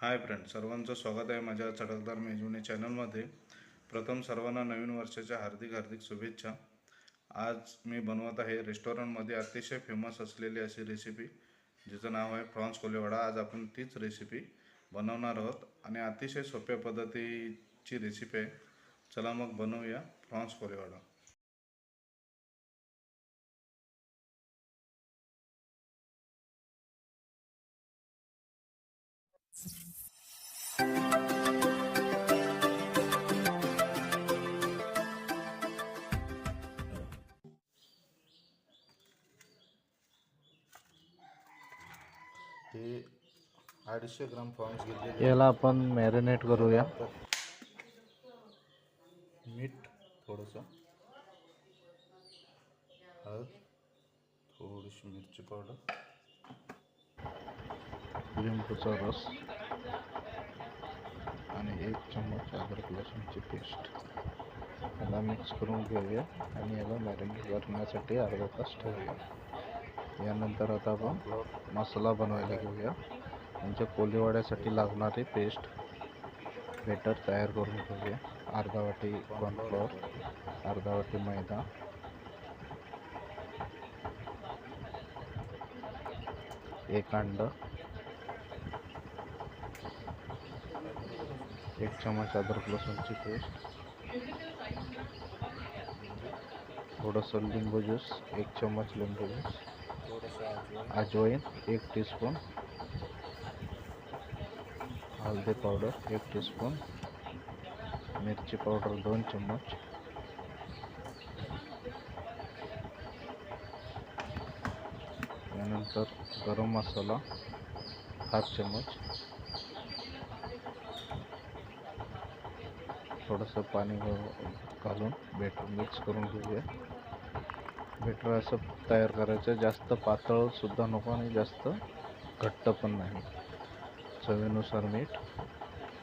Hi friend सर्वांचं स्वागत आहे माझ्या चटकदार मेजवानी चॅनलमध्ये. प्रथम सर्वांना नवीन वर्षाच्या हार्दिक हार्दिक शुभेच्छा. आज मी बनवत आहे रेस्टॉरंटमध्ये अतिशय फेमस असलेली अशी रेसिपी जिचं नाव आहे प्रॉन्स कोलेवाडा. आज आपण तीच रेसिपी बनवणार आहोत आणि अतिशय सोप्या पद्धतीची रेसिपी आहे. चला मग बनवूया प्रॉन्स कोलेवाडा. हे अडीचशे ग्राम प्रॉन्स घेतलेले याला आपण मॅरिनेट करूया. मीठ थोडंसं हळद थोडीशी मिरची पावडर लिंबूचा रस आणि एक चम्मच अद्रक लसूणची पेस्ट. याला मिक्स करून घेऊया आणि याला मॅरिनेट करण्यासाठी अर्धा तास ठेवूया. यानंतर आता आपण मसाला बनवायला घेऊया. म्हणजे कोलीवाड्यासाठी लागणारी पेस्ट बेटर तयार करून घेऊया. अर्धा वाटी कॉर्नफ्लोअर अर्धा वाटी मैदा. एक अंडं. एक चम्मच अदरक लसूणची पेस्ट. थोडंसं लिंबू ज्यूस एक चम्मच लिंबू ज्यूस थोडंसं अजवाईन एक टीस्पून हल्दी पाउडर एक टीस्पून मिर्ची पाउडर दोन चम्मच. त्यानंतर गरम मसाला हाफ़ चम्मच. थोडंसं घा- घालून बेटर मिक्स करून घेऊया. बेटर असं तयार करायचं. जास्त पातळसुद्धा नको आणि जास्त घट्ट पण नाही. चवीनुसार मीठ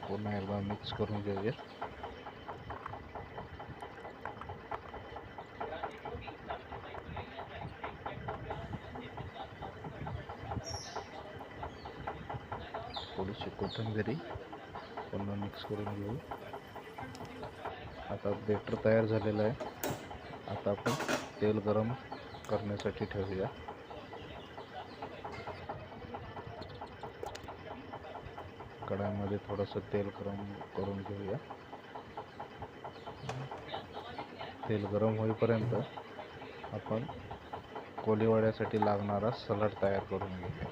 पुन्हा एकदा मिक्स करून घेऊया थोडीशी कोथिंबिरी पुन्हा मिक्स करून घेऊ. आता बेटर तयार झालेलं आहे. आता आपण तेल गरम करण्यासाठी ठेवूया. कढाईमध्ये थोडंसं तेल गरम करून घेऊया. तेल गरम होईपर्यंत आपण कोलीवाड्यासाठी लागणारा सलाड तयार करून घेऊया.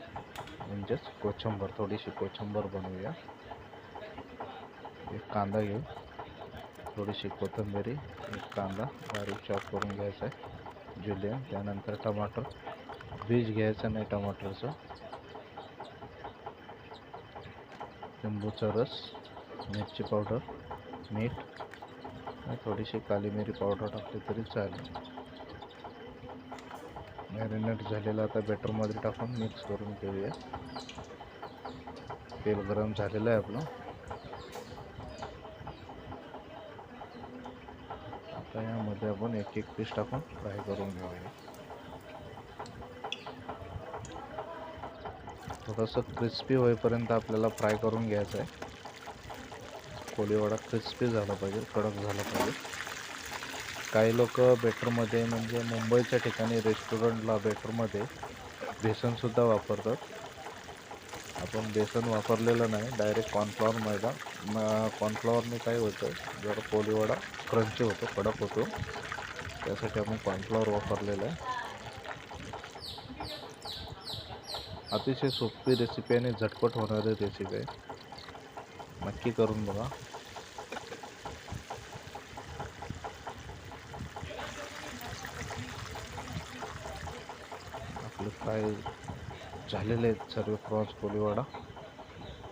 म्हणजेच कोथिंबर थोडीशी कोथिंबर बनवूया. एक कांदा घेऊ थोडीशी कोथिंबिरी एक कांदा बारीक चॉप करून घ्यायचा आहे जुलियन त्यानंतर टमाटर. बीज घ्यायचं नाही टमाटरचं. लिंबूचा रस मिरची पावडर मीठ थोडीशी काली मिरी पावडर टाकली तरी चालेल. मॅरिनेट झालेला आता बॅटरमध्ये टाकून मिक्स करून घेऊया. तेल गरम झालेलं आहे आपलं. आता यामध्ये आपण एक एक पीस टाकून फ्राय करून घेऊया. थोडंसं क्रिस्पी होईपर्यंत आपल्याला फ्राय करून घ्यायचं आहे. कोळीवडा क्रिस्पी झाला पाहिजे कडक झाला पाहिजे. काही लोक बेटरमध्ये म्हणजे मुंबईच्या ठिकाणी रेस्टॉरंटला बेटरमध्ये बेसनसुद्धा वापरतात. आपण बेसन वापरलेलं नाही डायरेक्ट कॉर्नफ्लॉवर मैदा. म कॉर्नफ्लॉवरने काय होतं जर पोलीवडा क्रंची होतो कडक होतो त्यासाठी आपण कॉर्नफ्लॉवर वापरलेलं आहे. अतिशय सोपी रेसिपी आणि झटपट होणारी रेसिपी आहे. नक्की करून बघा. आपलं फ्राय झालेले आहेत सर्व प्रॉन्स कोलीवाडा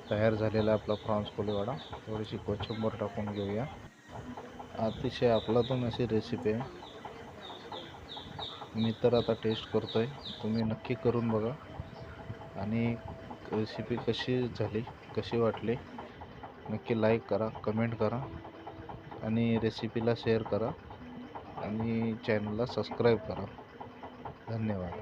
तयार झालेला आपला प्रॉन्स कोलीवाडा थोडीशी कोथिंबीर टाकून घेऊया. अतिशय आपलातून अशी रेसिपी आहे. मी तर आता टेस्ट करतो आहे तुम्ही नक्की करून बघा. आणि रेसिपी कशी झाली कशी वाटली नक्की लाईक करा कमेंट करा. आणि रेसिपीला शेअर करा. आणि चॅनलला सबस्क्राईब करा. धन्यवाद.